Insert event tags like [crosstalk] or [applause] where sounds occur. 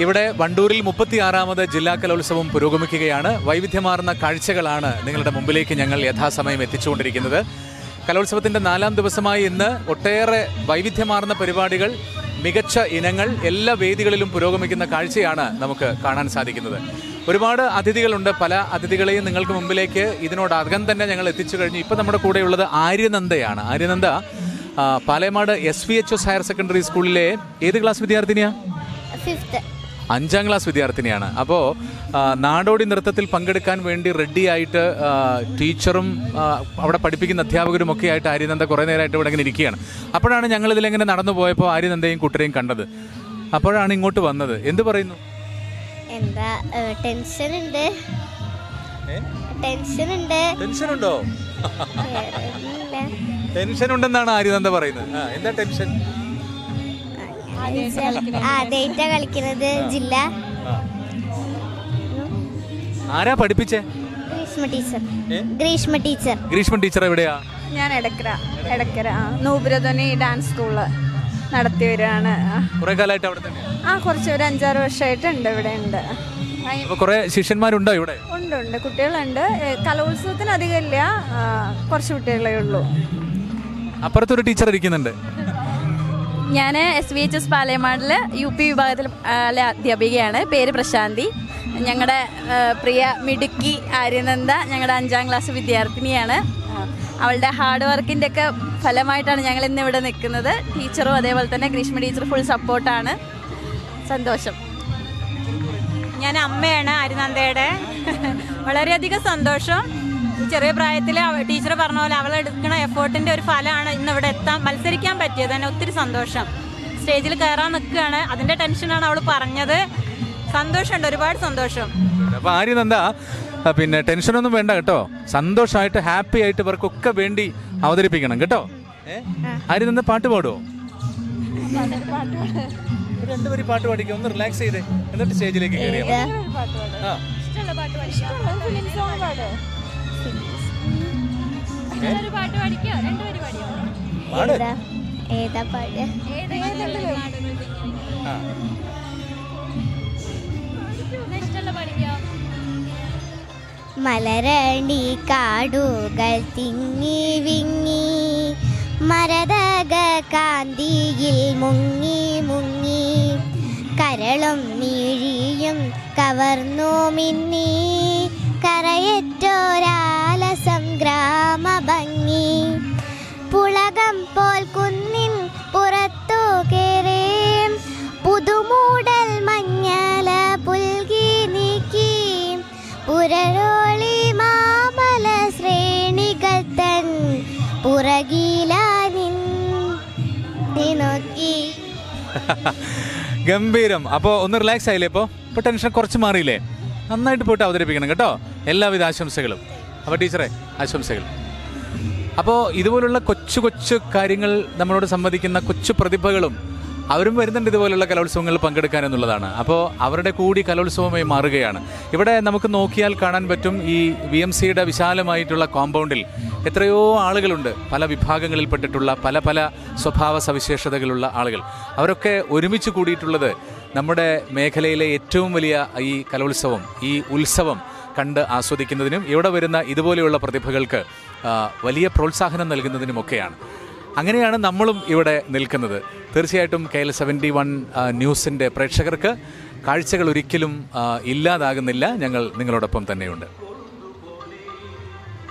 ഇവിടെ വണ്ടൂരിൽ മുപ്പത്തിയാറാമത് ജില്ലാ കലോത്സവം പുരോഗമിക്കുകയാണ്. വൈവിധ്യമാർന്ന കാഴ്ചകളാണ് നിങ്ങളുടെ മുമ്പിലേക്ക് ഞങ്ങൾ യഥാസമയം എത്തിച്ചുകൊണ്ടിരിക്കുന്നത്. കലോത്സവത്തിന്റെ നാലാം ദിവസമായി ഇന്ന് ഒട്ടേറെ വൈവിധ്യമാർന്ന പരിപാടികൾ മികച്ച ഇനങ്ങൾ എല്ലാ വേദികളിലും പുരോഗമിക്കുന്ന കാഴ്ചയാണ് നമുക്ക് കാണാൻ സാധിക്കുന്നത്. ഒരുപാട് അതിഥികളുണ്ട്. പല അതിഥികളെയും നിങ്ങൾക്ക് മുമ്പിലേക്ക് ഇതിനോടകം തന്നെ ഞങ്ങൾ എത്തിച്ചു കഴിഞ്ഞു. ഇപ്പം നമ്മുടെ കൂടെയുള്ളത് ആര്യനന്ദയാണ്. Aryananda Palayamad S V H S higher secondary സ്കൂളിലെ ഏത് ക്ലാസ് വിദ്യാർത്ഥിനിയാ? അഞ്ചാം ക്ലാസ് വിദ്യാർത്ഥിനിയാണ്. അപ്പോൾ നാടോടി നൃത്തത്തിൽ പങ്കെടുക്കാൻ വേണ്ടി റെഡിയായിട്ട് ആയിട്ട് ടീച്ചറും അവിടെ പഠിപ്പിക്കുന്ന അധ്യാപകരും ഒക്കെ ആയിട്ട് ആര്യനന്ദ കുറേ നേരമായിട്ട് ഇവിടെ ഇങ്ങനെ ഇരിക്കുകയാണ്. അപ്പോഴാണ് ഞങ്ങൾ ഇതിലെങ്ങനെ നടന്നു പോയപ്പോൾ ആര്യനന്ദയും കുട്ടരെയും കണ്ടത്. അപ്പോഴാണ് ഇങ്ങോട്ട് വന്നത്. എന്ത് പറയുന്നു? എന്താ ടെൻഷൻ ഉണ്ട്. ടെൻഷൻ ഉണ്ട്. ടെൻഷൻ ഉണ്ടോ. ടെൻഷൻ ഉണ്ടെന്നാണ് ആര്യനന്ദ പറയുന്നത്. ആ, എന്താ ടെൻഷൻ? ആദ്യമായിട്ടാ കളിക്കുന്നത് ജില്ല. ആ. ആരാ പഠിപ്പിച്ചേ? ഗ്രീഷ്മ ടീച്ചർ. ഏ? ഗ്രീഷ്മ ടീച്ചർ. ഗ്രീഷ്മൻ ടീച്ചർ എവിടെയാ? ഞാൻ എടക്കര എടക്കര. ആ നൂപുരധ്വനി ഡാൻസ് സ്കൂൾ നടത്തി വരികയാണ്. കുറെ കാലമായിട്ട് അവിടെ തന്നെ. ആ കുറച്ച് ഒരു അഞ്ചാറ് വർഷമായിട്ടുണ്ട് ഇവിടെ ഉണ്ട്. അപ്പൊ കുറെ ശിഷ്യന്മാരുണ്ടോ ഇവിടെ? ഉണ്ട് ഉണ്ട്. കുട്ടികളുണ്ട്. ഏ, കലോത്സവത്തിന് അധികം ഇല്ല. ആ, കുറച്ച് കുട്ടികളേ ഉള്ളൂ. അപ്പുറത്തൊരു ടീച്ചർ ഇരിക്കുന്നുണ്ട്. ഞാൻ എസ് വി എച്ച് എസ് പാലയമാടിൽ യു പി വിഭാഗത്തിൽ അധ്യാപികയാണ്. പേര് പ്രശാന്തി. ഞങ്ങളുടെ പ്രിയ മിടുക്കി ആര്യനന്ദ ഞങ്ങളുടെ അഞ്ചാം ക്ലാസ് വിദ്യാർത്ഥിനിയാണ്. അവളുടെ ഹാർഡ് വർക്കിന്റെ ഒക്കെ ഫലമായിട്ടാണ് ഞങ്ങൾ ഇന്ന് ഇവിടെ നിൽക്കുന്നത്. ടീച്ചറും അതേപോലെ തന്നെ ഗ്രീഷ്മ ടീച്ചർ ഫുൾ സപ്പോർട്ടാണ് സന്തോഷം. ഞാൻ അമ്മയാണ് ആര്യനന്ദയുടെ. [laughs] വളരെയധികം സന്തോഷം. ചെറിയ പ്രായത്തിൽ ടീച്ചർ പറഞ്ഞ പോലെ അവൾ എടുക്കുന്ന എഫേർട്ടിന്റെ ഒരു ഫലമാണ് ഇന്ന് ഇവിടെ എത്താൻ മത്സരിക്കാൻ പറ്റിയത്. തന്നെ ഒത്തിരി സന്തോഷം. സ്റ്റേജിൽ കയറാൻ നിൽക്കുകയാണ്. അതിന്റെ ടെൻഷനാണ് അവൾ പറഞ്ഞത്. സന്തോഷമുണ്ട്. ഒരുപാട് സന്തോഷം. അപ്പോൾ ആര്യം എന്താ പിന്നെ ടെൻഷനൊന്നും വേണ്ട കേട്ടോ. സന്തോഷമായിട്ട് ഹാപ്പി ആയിട്ട് ഇവർക്കൊക്കെ വേണ്ടി അവതരിപ്പിക്കണം കേട്ടോ. ഏ? ആര്യനന്ദ പാട്ട് പാടുവോ? രണ്ടുപേരും പാട്ട് പാടിക്കുക ഒന്ന് റിലാക്സ് ചെയ്തേ. എന്നിട്ട് സ്റ്റേജിലേക്ക് കയറിയാ മതി. ആ. പാട്. ഏതാ ഏതാ പാട് ആ. മലരണി കാടുകൾ തിങ്ങി വിങ്ങി മരതക കാന്തിയിൽ മുങ്ങി മുങ്ങി കരളും നീഴിയും കവർന്നു മിന്നി പുരരോളി മാമല ശ്രേണികൾ തൻ പുറകിലാനിൻ ഗംഭീരം. അപ്പോൾ ഒന്ന് റിലാക്സ് ആയില്ലേ ഇപ്പോൾ ഇപ്പോൾ ടെൻഷൻ കുറച്ച് മാറിയില്ലേ? നന്നായിട്ട് പോയിട്ട് അവതരിപ്പിക്കണം കേട്ടോ. എല്ലാവിധ ആശംസകളും. അപ്പോൾ ടീച്ചറെ ആശംസകൾ. അപ്പോൾ ഇതുപോലുള്ള കൊച്ചു കൊച്ചു കാര്യങ്ങൾ നമ്മളോട് സംവദിക്കുന്ന കൊച്ചു പ്രതിഭകളും അവരും വരുന്നുണ്ട് ഇതുപോലുള്ള കലോത്സവങ്ങളിൽ പങ്കെടുക്കാൻ എന്നുള്ളതാണ്. അപ്പോൾ അവരുടെ കൂടി കലോത്സവമായി മാറുകയാണ്. ഇവിടെ നമുക്ക് നോക്കിയാൽ കാണാൻ പറ്റും ഈ വി എം സിയുടെ വിശാലമായിട്ടുള്ള കോമ്പൗണ്ടിൽ എത്രയോ ആളുകളുണ്ട്. പല വിഭാഗങ്ങളിൽപ്പെട്ടിട്ടുള്ള പല പല സ്വഭാവ സവിശേഷതകളുള്ള ആളുകൾ. അവരൊക്കെ ഒരുമിച്ച് കൂടിയിട്ടുള്ളത് നമ്മുടെ മേഖലയിലെ ഏറ്റവും വലിയ ഈ കലോത്സവം ഈ ഉത്സവം കണ്ട് ആസ്വദിക്കുന്നതിനും ഇവിടെ വരുന്ന ഇതുപോലെയുള്ള പ്രതിഭകൾക്ക് വലിയ പ്രോത്സാഹനം നൽകുന്നതിനുമൊക്കെയാണ്. അങ്ങനെയാണ് നമ്മളും ഇവിടെ നിൽക്കുന്നത്. തീർച്ചയായിട്ടും കെ എൽ സെവന്റി വൺ ന്യൂസിന്റെ പ്രേക്ഷകർക്ക് കാഴ്ചകൾ ഒരിക്കലും ഇല്ലാതാകുന്നില്ല. ഞങ്ങൾ നിങ്ങളോടൊപ്പം തന്നെയുണ്ട്.